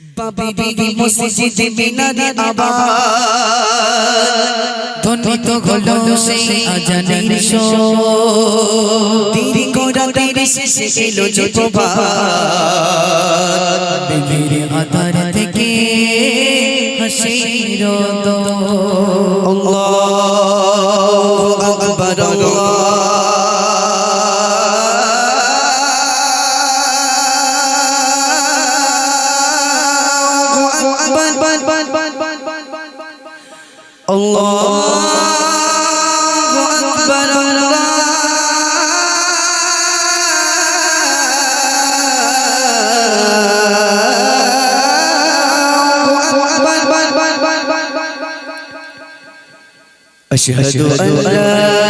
বাবিরি মসজিদ মিনারে আবার ধ্বনিত হলো সেই আজানের তিরি গোড়া তিরি শেষে এলো যে বিবির আধার থেকে হাসির আল্লাহু আকবার আল্লাহু আকবার। আল্লাহু الله أكبر الله أشهد أن لا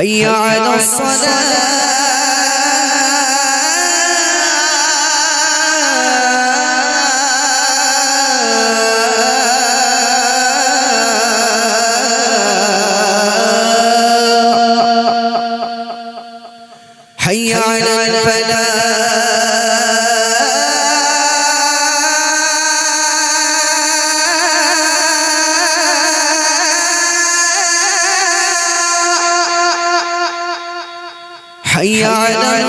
حي على الصلاة حي على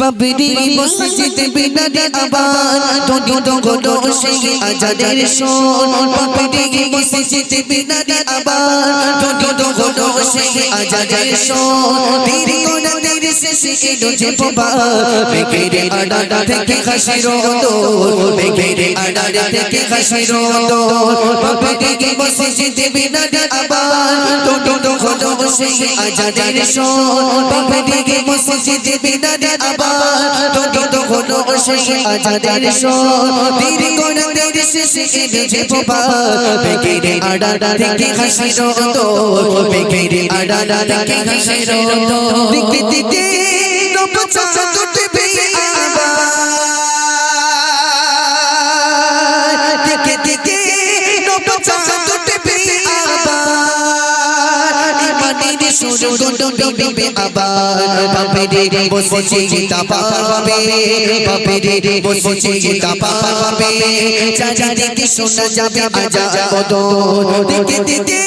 বাবরি মসজিদ বিনারে আবার ধনি তো গলো সেই আজাদের শোন বাবরি মসজিদ বিনারে আবার ধনি তো গলো সেই আজাদের শোন তীর কোনা তীর শেষে এলো যে বাবা বেকেরে আডাডা থেকে হাসির দো বেকেরে আডাডা থেকে হাসির দো বাবরি মসজিদ বিনারে আবার ধনি তো গলো সেই আজাদের শোন বাবরি মসজিদ বিনারে আবার তোটো তো হলো সেই আজাদের শোন তীর কোন তীর শেষে এলো যে বাবা বেকেরে আডাডা থেকে হাসির দো বেকেরে আডাডা থেকে হাসির দো দিকে দিকে নবচা টুটবে আবার দিকে দিকে নবচা টুটবে আবার ইমানের সুরগুলো ডুবে আবার বাপেরে বসে চিতা পাবে বাপেরে বসে চিতা পাবে চারিদিকে শোনা যাবে আজা বদন দিকে দিকে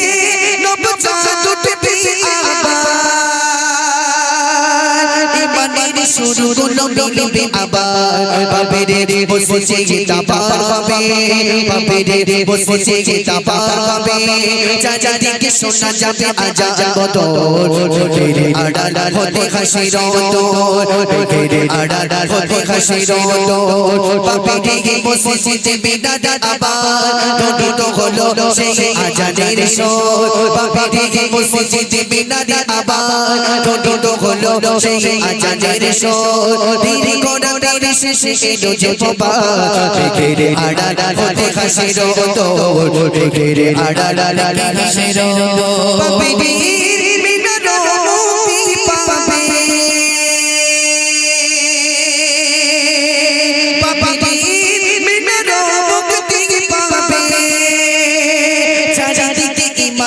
শুরু গুলো মিলবে আবার বাপেরে বসেছে গীতা তাবার হবে বাপেরে বসেছে গীতা তাবার হবে চাচা দিকে শোনা যাবে বদর ফেরে আড়াল হতে হাসি ফেরে আড়াল হতে হাসি রতর বাপেরে বসেছে যে বেদাদা আবার গঠিত হলো সেই আজানের সোর বাপেরে বসেছে যে বেদাদা আবার গঠিত হলো সেই আজানের সোর ধীরে গোড়া ধীরে শেষে এলো যে বাবা ফেরে আড়াল হতে হাসি রতর ফেরে আড়াল হতে হাসি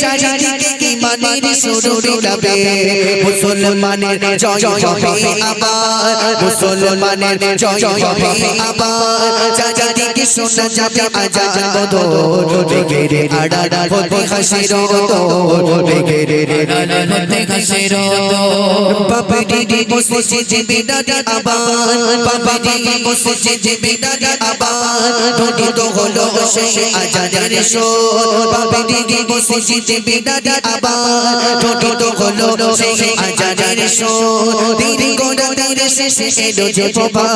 চারিদিকে ইমানের শুরু মিলাবে মুসলমানের জয় আবার মুসলমানের জয় হবে আবার চারিদিকে শোনা যাবে আজান বদর বেগেরে আড়াল হতে হাসি রতর বেগেরে আড়াল হতে হাসি রতর বাপেরে বসেছে যে বেদারি আবার, বাপেরে বসেছে যে বেদারি আবার। ধ্বনিত হলো সেই আজানের সোর, বাপেরে বসেছে যে বেদারি আবার। ধ্বনিত হলো সেই আজানের সোর। ধীরে গোড়া ধীরে শেষে এলো যে বাবা।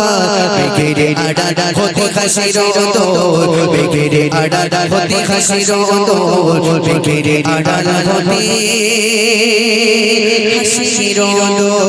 বেগেরে আড়াল হতে হাসি রতর বেগেরে আড়াল হতে হাসি রতর বেগেরে আড়াল হতে হাসি রতর